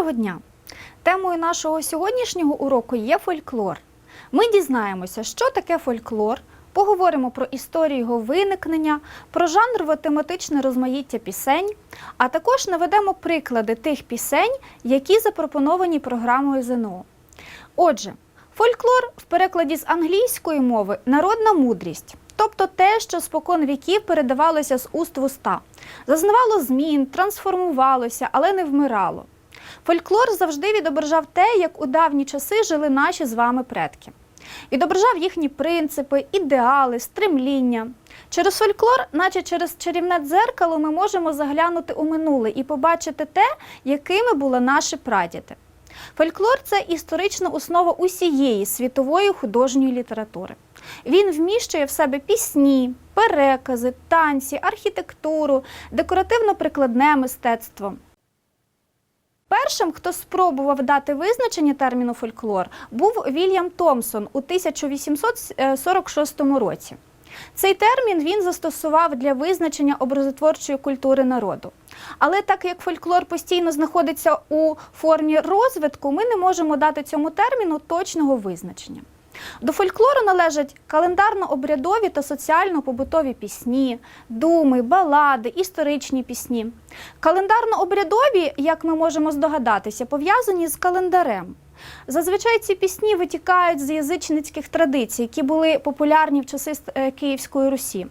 Доброго дня! Темою нашого сьогоднішнього уроку є фольклор. Ми дізнаємося, що таке фольклор, поговоримо про історію його виникнення, про жанрово-тематичне розмаїття пісень, а також наведемо приклади тих пісень, які запропоновані програмою ЗНО. Отже, фольклор в перекладі з англійської мови народна мудрість, тобто те, що спокон віків передавалося з уст в уста, зазнавало змін, трансформувалося, але не вмирало. Фольклор завжди відображав те, як у давні часи жили наші з вами предки. Відображав їхні принципи, ідеали, стремління. Через фольклор, наче через чарівне дзеркало, ми можемо заглянути у минуле і побачити те, якими були наші прадіди. Фольклор це історична основа усієї світової художньої літератури. Він вміщує в себе пісні, перекази, танці, архітектуру, декоративно-прикладне мистецтво. Першим, хто спробував дати визначення терміну фольклор, був Вільям Томсон у 1846 році. Цей термін він застосував для визначення образотворчої культури народу. Але так як фольклор постійно знаходиться у формі розвитку, ми не можемо дати цьому терміну точного визначення. До фольклору належать календарно-обрядові та соціально-побутові пісні, думи, балади, історичні пісні. Календарно-обрядові, як ми можемо здогадатися, пов'язані з календарем. Зазвичай ці пісні витікають з язичницьких традицій, які були популярні в часи е, Київської Русі.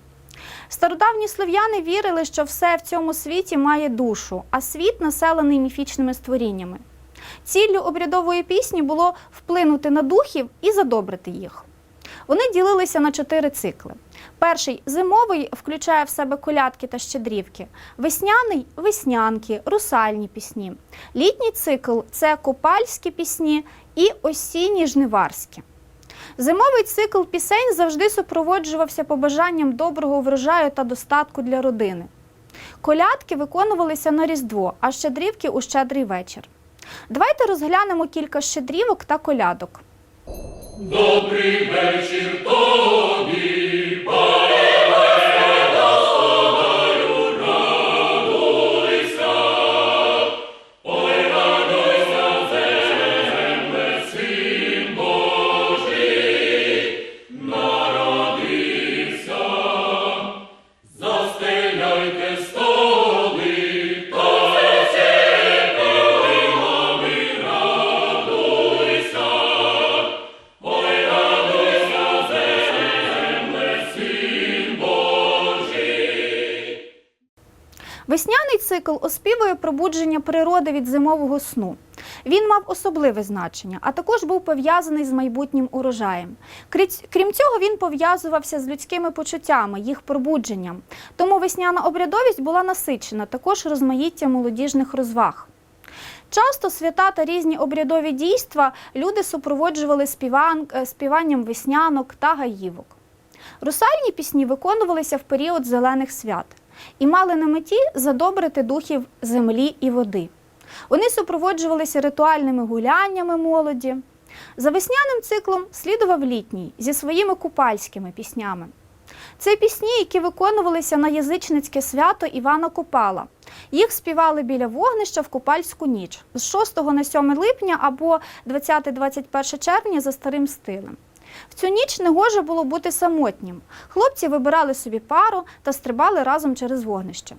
Стародавні слов'яни вірили, що все в цьому світі має душу, а світ населений міфічними створіннями. Ціллю обрядової пісні було вплинути на духів і задобрити їх. Вони ділилися на чотири цикли. Перший зимовий включає в себе колядки та щедрівки, весняний веснянки, русальні пісні. Літній цикл це копальські пісні і осінні жниварські. Зимовий цикл пісень завжди супроводжувався побажанням доброго врожаю та достатку для родини. Колядки виконувалися на Різдво, а щедрівки у щедрий вечір. Давайте розглянемо кілька щедрівок та колядок. Добрий вечір тобі, Весняний цикл оспівує пробудження природи від зимового сну. Він мав особливе значення, а також був пов'язаний з майбутнім урожаєм. Крім цього, він пов'язувався з людськими почуттями, їх пробудженням. Тому весняна обрядовість була насичена також розмаїттям молодіжних розваг. Часто свята та різні обрядові дійства люди супроводжували співан, е, співанням веснянок та гаївок. Русальні пісні виконувалися в період зелених свят і мали на меті задобрити духів землі і води. Вони супроводжувалися ритуальними гуляннями молоді. За весняним циклом слідував літній зі своїми купальськими піснями. Це пісні, які виконувалися на язичницьке свято Івана Купала. Їх співали біля вогнища в Купальську ніч з 6 на 7 липня або 20-21 червня за старим стилем. В цю ніч негоже було бути самотнім. Хлопці вибирали собі пару та стрибали разом через вогнище.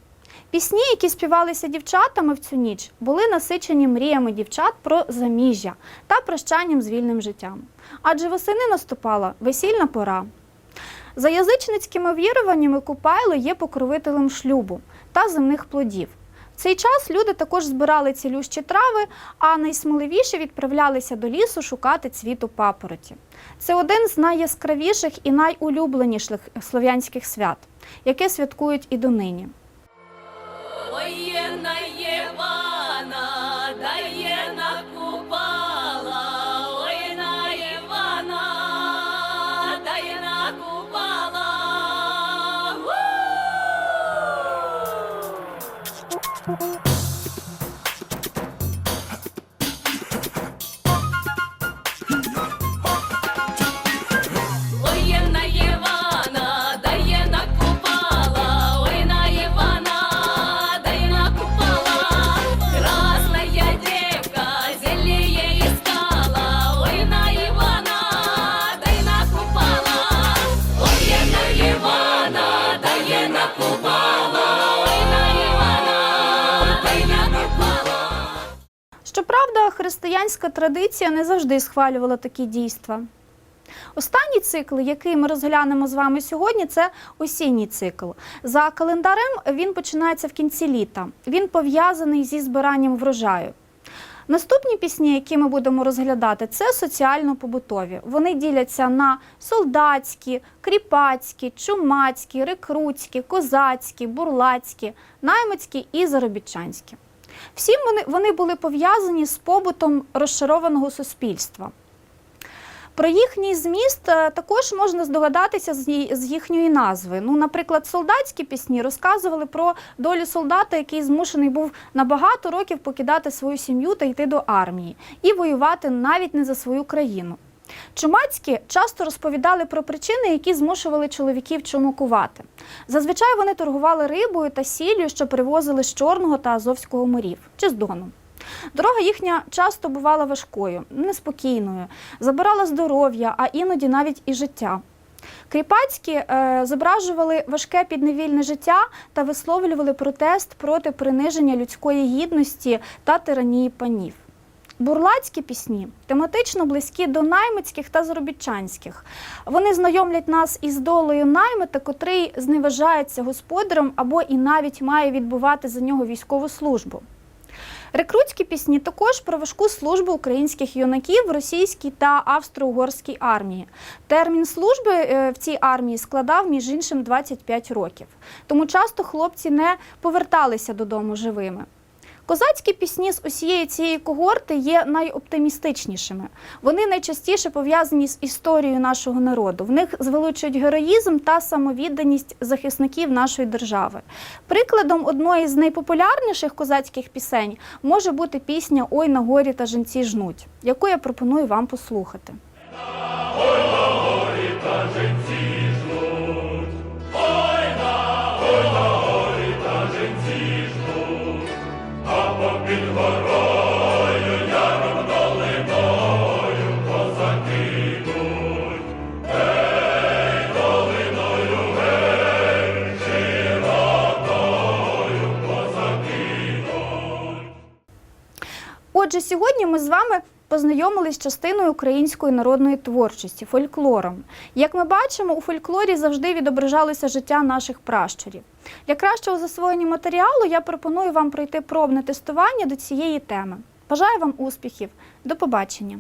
Пісні, які співалися дівчатами в цю ніч, були насичені мріями дівчат про заміжжя та прощанням з вільним життям. Адже восени наступала весільна пора. За язичницькими віруваннями Купайло є покровителем шлюбу та земних плодів. Цей час люди також збирали цілющі трави, а найсміливіші відправлялися до лісу шукати цвіту папороті. Це один з найяскравіших і найулюбленіших слов'янських свят, яке святкують і донині. Українська традиція не завжди схвалювала такі дійства. Останній цикл, який ми розглянемо з вами сьогодні, це осінній цикл. За календарем він починається в кінці літа. Він пов'язаний зі збиранням врожаю. Наступні пісні, які ми будемо розглядати, це соціально-побутові. Вони діляться на солдатські, кріпацькі, чумацькі, рекрутські, козацькі, бурлацькі, наймицькі і заробітчанські. Всі вони, вони були пов'язані з побутом розшарованого суспільства. Про їхній зміст е, також можна здогадатися з їхньої назви. Ну, наприклад, солдатські пісні розказували про долю солдата, який змушений був на багато років покидати свою сім'ю та йти до армії і воювати навіть не за свою країну. Чумацькі часто розповідали про причини, які змушували чоловіків чумакувати. Зазвичай вони торгували рибою та сіллю, що привозили з Чорного та Азовського морів чи з Дону. Дорога їхня часто бувала важкою, неспокійною, забирала здоров'я, а іноді навіть і життя. Кріпацькі е, зображували важке підневільне життя та висловлювали протест проти приниження людської гідності та тиранії панів. Бурлацькі пісні тематично близькі до наймицьких та заробітчанських. Вони знайомлять нас із долею наймита, котрий зневажається господарем або і навіть має відбувати за нього військову службу. Рекрутські пісні також про важку службу українських юнаків в російській та австро-угорській армії. Термін служби е, в цій армії складав між іншим 25 років. Тому часто хлопці не поверталися додому живими. Козацькі пісні з усієї цієї когорти є найоптимістичнішими. Вони найчастіше пов'язані з історією нашого народу. В них звеличують героїзм та самовідданість захисників нашої держави. Прикладом одної з найпопулярніших козацьких пісень може бути пісня Ой на горі та жінці жнуть, яку я пропоную вам послухати. Під сьогодні ми з вами познайомились з частиною української народної творчості фольклором. Як ми бачимо, у фольклорі завжди відображалося життя наших пращурів. Для кращого засвоєння матеріалу я пропоную вам пройти пробне тестування до цієї теми. Бажаю вам успіхів! До побачення!